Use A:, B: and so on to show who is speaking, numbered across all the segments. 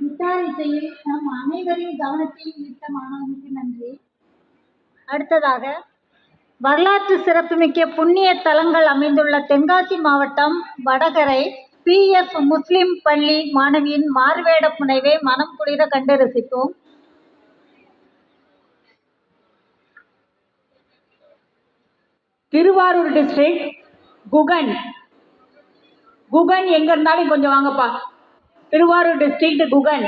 A: முத்தாரிசையில் நம் அனைவரின் கவனத்தையும் ஈர்த்த மாணவனுக்கு நன்றி. அடுத்ததாக வரலாற்று சிறப்புமிக்க புண்ணிய தலங்கள் அமைந்துள்ள தென்காசி மாவட்டம் வடகரை பிஎஃப் முஸ்லிம் பள்ளி மாணவியின் மார்வேட புனைவை மனம் குளிர கண்டு ரசிப்போம்.
B: திருவாரூர் டிஸ்ட்ரிக்ட் குகன். குகன் எங்க இருந்தாலும் கொஞ்சம் வாங்கப்பா. திருவாரூர் டிஸ்ட்ரிக்ட் குகன்.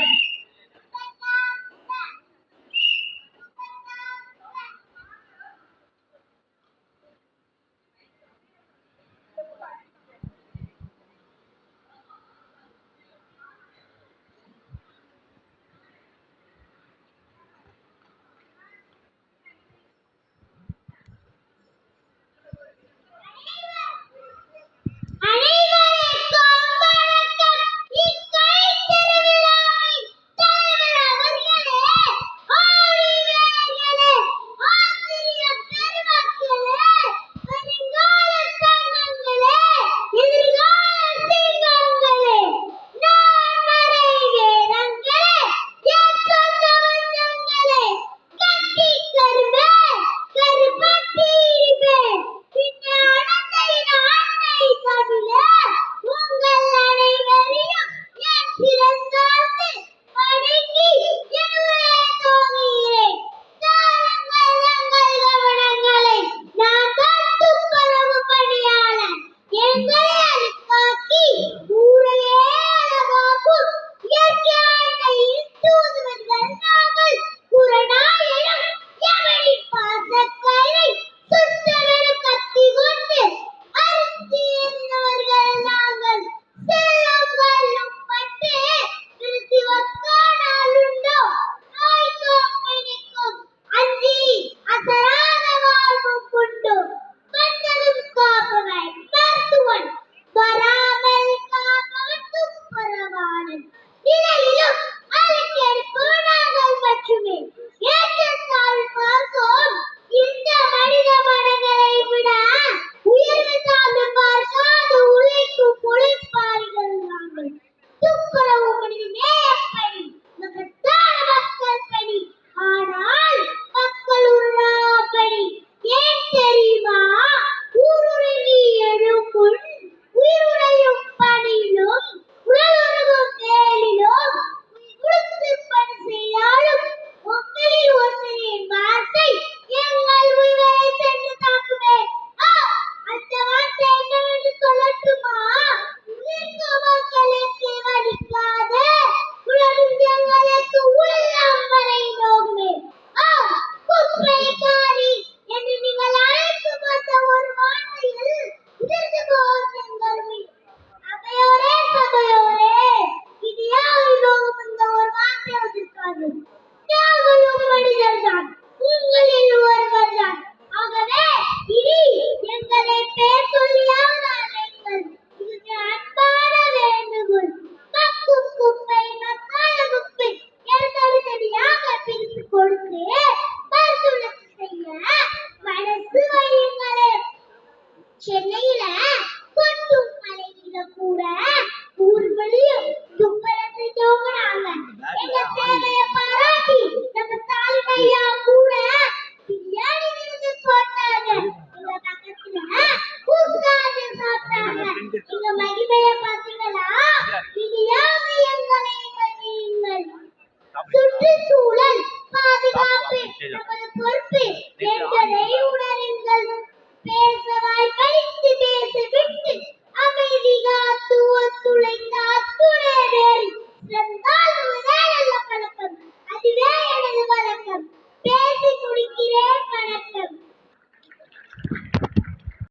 C: Amen.